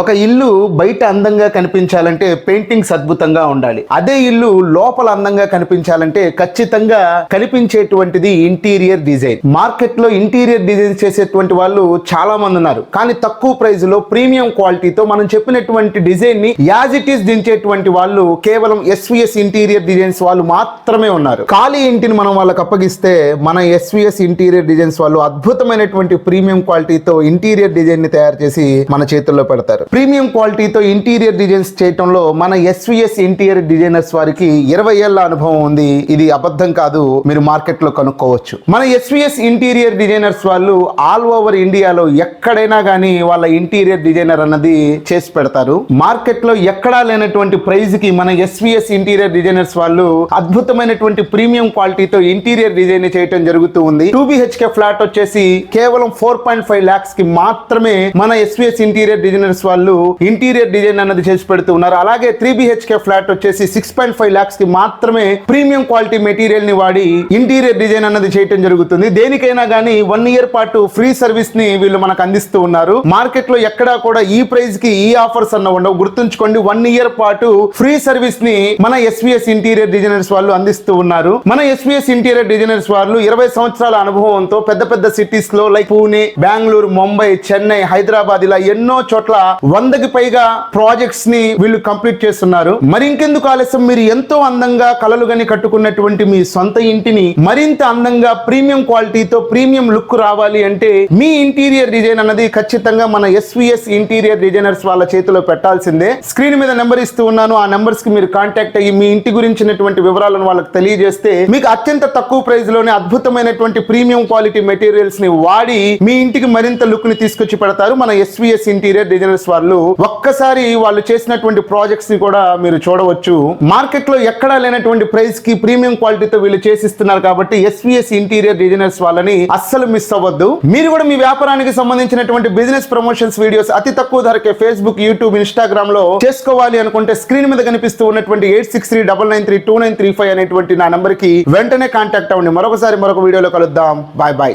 ఒక ఇల్లు బయట అందంగా కనిపించాలంటే పెయింటింగ్స్ అద్భుతంగా ఉండాలి. అదే ఇల్లు లోపల అందంగా కనిపించాలంటే ఖచ్చితంగా కనిపించేటువంటిది ఇంటీరియర్ డిజైన్. మార్కెట్లో ఇంటీరియర్ డిజైన్ చేసేటువంటి వాళ్ళు చాలా మంది ఉన్నారు. కానీ తక్కువ ప్రైస్లో ప్రీమియం క్వాలిటీతో మనం చెప్పినటువంటి డిజైన్ని యాజ్ ఇట్ ఈస్ దించేటువంటి వాళ్ళు కేవలం ఎస్విఎస్ ఇంటీరియర్ డిజైన్స్ వాళ్ళు మాత్రమే ఉన్నారు. ఖాళీ ఇంటిని మనం వాళ్ళకి అప్పగిస్తే మన ఎస్విఎస్ ఇంటీరియర్ డిజైన్స్ వాళ్ళు అద్భుతమైనటువంటి ప్రీమియం క్వాలిటీతో ఇంటీరియర్ డిజైన్ని తయారు చేసి మన చేతుల్లో పెడతారు. ప్రీమియం క్వాలిటీతో ఇంటీరియర్ డిజైన్స్ చేయటంలో మన ఎస్విఎస్ ఇంటీరియర్ డిజైనర్స్ వారికి ఇరవై ఏళ్ళ అనుభవం ఉంది. ఇది అబద్ధం కాదు. మీరు మార్కెట్లో కనుక్కోవచ్చు. మన ఎస్విఎస్ ఇంటీరియర్ డిజైనర్స్ వాళ్ళు ఆల్ ఓవర్ ఇండియాలో ఎక్కడైనా కానీ వాళ్ళ ఇంటీరియర్ డిజైనర్ అన్నది చేసి పెడతారు. మార్కెట్లో ఎక్కడా లేనటువంటి ప్రైజ్కి మన ఎస్విఎస్ ఇంటీరియర్ డిజైనర్స్ వాళ్ళు అద్భుతమైనటువంటి ప్రీమియం క్వాలిటీతో ఇంటీరియర్ డిజైన్ చేయటం జరుగుతూ ఉంది. టూ బిహెచ్కే ఫ్లాట్ వచ్చేసి కేవలం ఫోర్ పాయింట్ ఫైవ్ లాక్స్కి మాత్రమే మన ఎస్విఎస్ ఇంటీరియర్ డిజైనర్స్ వాళ్ళు వాళ్ళు ఇంటీరియర్ డిజైన్ అన్నది చేసి పెడుతూ ఉన్నారు. అలాగే త్రీ బిహెచ్కే ఫ్లాట్ వచ్చేసి సిక్స్ పాయింట్ ఫైవ్ లాక్స్కి మాత్రమే ప్రీమియం క్వాలిటీ మెటీరియల్ని వాడి ఇంటీరియర్ డిజైన్ అన్నది చేయటం జరుగుతుంది. దేనికైనా కానీ వన్ ఇయర్ పాటు ఫ్రీ సర్వీస్ని వీళ్ళు మనకు అందిస్తూ ఉన్నారు. మార్కెట్లో ఎక్కడా కూడా ఈ ప్రైస్కి ఈ ఆఫర్స్ అన్న ఉండవు. గుర్తుంచుకోండి వన్ ఇయర్ పాటు ఫ్రీ సర్వీస్ని మన ఎస్విఎస్ ఇంటీరియర్ డిజైనర్స్ వాళ్ళు అందిస్తూ ఉన్నారు. మన ఎస్విఎస్ ఇంటీరియర్ డిజైనర్స్ వాళ్ళు ఇరవై సంవత్సరాల అనుభవంతో పెద్ద పెద్ద సిటీస్లో లైక్ పూణే బెంగళూరు ముంబై చెన్నై హైదరాబాద్ ఇలా ఎన్నో చోట్ల వందకి పైగా ప్రాజెక్ట్స్ని వీళ్ళు కంప్లీట్ చేస్తున్నారు. మరి ఇంకెందుకు ఆలస్యం? మీరు ఎంతో అందంగా కలలు గని కట్టుకున్నటువంటి మీ సొంత ఇంటిని మరింత అందంగా ప్రీమియం క్వాలిటీతో ప్రీమియం లుక్ రావాలి అంటే మీ ఇంటీరియర్ డిజైన్ అన్నది ఖచ్చితంగా మన ఎస్విఎస్ ఇంటీరియర్ డిజైనర్స్ వాళ్ళ చేతిలో పెట్టాల్సిందే. స్క్రీన్ మీద నెంబర్ ఇస్తూ ఉన్నాను. ఆ నెంబర్స్కి మీరు కాంటాక్ట్ అయ్యి మీ ఇంటి గురించినటువంటి వివరాలను వాళ్ళకి తెలియజేస్తే మీకు అత్యంత తక్కువ ప్రైస్లోనే అద్భుతమైనటువంటి ప్రీమియం క్వాలిటీ మెటీరియల్స్ని వాడి మీ ఇంటికి మరింత లుక్ని తీసుకొచ్చి పెడతారు మన ఎస్విఎస్ ఇంటీరియర్ డిజైనర్స్ వాళ్ళు ఒక్కసారి వాళ్ళు చేసినటువంటి ప్రాజెక్ట్స్ని కూడా మీరు చూడవచ్చు. మార్కెట్లో ఎక్కడా లేనటువంటి ప్రైస్కి ప్రీమియం క్వాలిటీతో వీళ్ళు చేసిస్తున్నారు కాబట్టి ఎస్విఎస్ ఇంటీరియర్ డిజైనర్స్ వాళ్ళని అస్సలు మిస్ అవ్వద్దు. మీరు కూడా మీ వ్యాపారానికి సంబంధించినటువంటి బిజినెస్ ప్రమోషన్స్ వీడియోస్ అతి తక్కువ ధరకే ఫేస్బుక్ యూట్యూబ్ ఇన్స్టాగ్రామ్లో చేసుకోవాలి అనుకుంటే స్క్రీన్ మీద కనిపిస్తూ ఉన్నటువంటి eight six three double nine three two nine three five అనేటువంటి నా నంబర్కి వెంటనే కాంటాక్ట్ అవ్వండి. మరొకసారి మరొక వీడియోలో కలుద్దాం. Bye bye